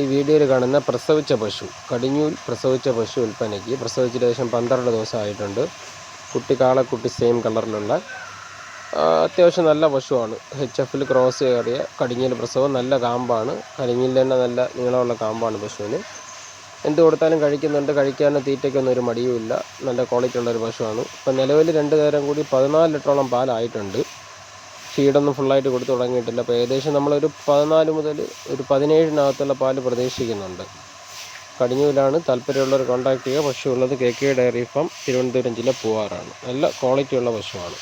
ഈ വീഡിയോയിൽ കാണുന്ന പ്രസവിച്ച പശു കടിഞ്ഞൂൽ പ്രസവിച്ച പശു വിൽപ്പനയ്ക്ക് പ്രസവിച്ചിട്ട് ഏകദേശം പന്ത്രണ്ട് ദിവസം ആയിട്ടുണ്ട് കുട്ടി കാളക്കുട്ടി സെയിം കളറിലുള്ള അത്യാവശ്യം നല്ല പശുവാണ്. എച്ച് എഫിൽ ക്രോസ് കയറിയ കടിഞ്ഞൽ പ്രസവം നല്ല കാമ്പാണ്. കടിഞ്ഞിൽ തന്നെ നല്ല നീളമുള്ള കാമ്പാണ് പശുവിന്. എന്ത് കൊടുത്താലും കഴിക്കുന്നുണ്ട്. കഴിക്കാനും തീറ്റയ്ക്കൊന്നും ഒരു മടിയുമില്ല. നല്ല ക്വാളിറ്റി ഉള്ള ഒരു പശുവാണ്. ഇപ്പം നിലവിൽ രണ്ട് നേരം കൂടി പതിനാല് ലിറ്ററോളം പാലായിട്ടുണ്ട്. ഫീഡൊന്നും ഫുള്ളായിട്ട് കൊടുത്തു തുടങ്ങിയിട്ടില്ല. അപ്പോൾ ഏകദേശം നമ്മളൊരു പതിനാല് മുതൽ ഒരു പതിനേഴിനകത്തുള്ള പാൽ പ്രതീക്ഷിക്കുന്നുണ്ട്. കടിഞ്ഞൂലാണ് താല്പര്യമുള്ളവർ കോൺടാക്ട് ചെയ്യുക. പശു ഉള്ളത് K K dairy farm Thiruvananthapuram ജില്ല പൂവാറാണ്. നല്ല ക്വാളിറ്റി ഉള്ള പശുവാണ്.